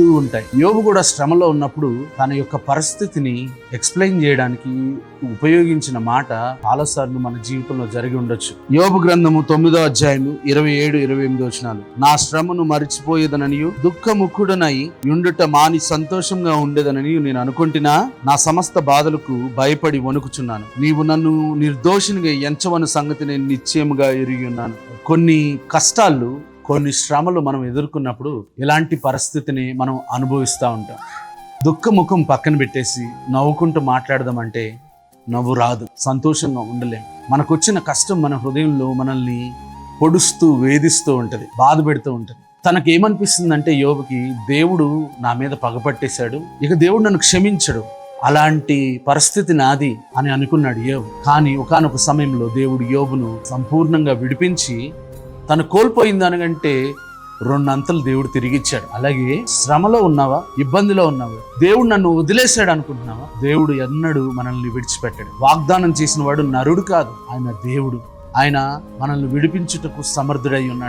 వస్తూ ఉంటాయి. యోబు కూడా శ్రమలో ఉన్నప్పుడు తన యొక్క పరిస్థితిని ఎక్స్ప్లెయిన్ చేయడానికి ఉపయోగించిన మాట చాలాసార్లు మన జీవితంలో జరిగి ఉండొచ్చు. యోబు గ్రంథము తొమ్మిదో అధ్యాయము ఇరవై ఏడు ఇరవై ఎనిమిది వచనాలు. నా శ్రమను మరిచిపోయేదననియు దుఃఖముఖుడనై యుండుట మాని సంతోషంగా ఉండేదనని నేను అనుకుంటున్నా. నా సమస్త బాధలకు భయపడి వణుకుచున్నాను. నీవు నన్ను నిర్దోషినిగా ఎంచవని సంగతి నేను నిశ్చయముగా ఎరిగి ఉన్నాను. కొన్ని కష్టాలు కొన్ని శ్రమలు మనం ఎదుర్కొన్నప్పుడు ఇలాంటి పరిస్థితిని మనం అనుభవిస్తూ ఉంటాం. దుఃఖముఖం పక్కన పెట్టేసి నవ్వుకుంటూ మాట్లాడదామంటే నవ్వు రాదు సంతోషంగా ఉండలేము మనకొచ్చిన కష్టం మన హృదయంలో మనల్ని పొడుస్తూ వేధిస్తూ ఉంటుంది బాధ పెడుతూ ఉంటుంది. తనకి ఏమనిపిస్తుందంటే యోగుకి దేవుడు నా మీద పగపట్టేశాడు ఇక దేవుడు నన్ను క్షమించడు. అలాంటి పరిస్థితి నాది అని అనుకున్నాడు యోబు. కానీ ఒకానొక సమయంలో దేవుడు యోబును సంపూర్ణంగా విడిపించి తను కోల్పోయింది అనగంటే రెండంతలు దేవుడు తిరిగిచ్చాడు. అలాగే శ్రమలో ఉన్నావా? ఇబ్బందిలో ఉన్నావా? దేవుడు నన్ను వదిలేశాడు అనుకుంటున్నావా? దేవుడు ఎన్నడూ మనల్ని విడిచిపెట్టాడు. వాగ్దానం చేసిన వాడు నరుడు కాదు ఆయన దేవుడు. ఆయన మనల్ని విడిపించుటకు సమర్థుడై ఉన్నాడు.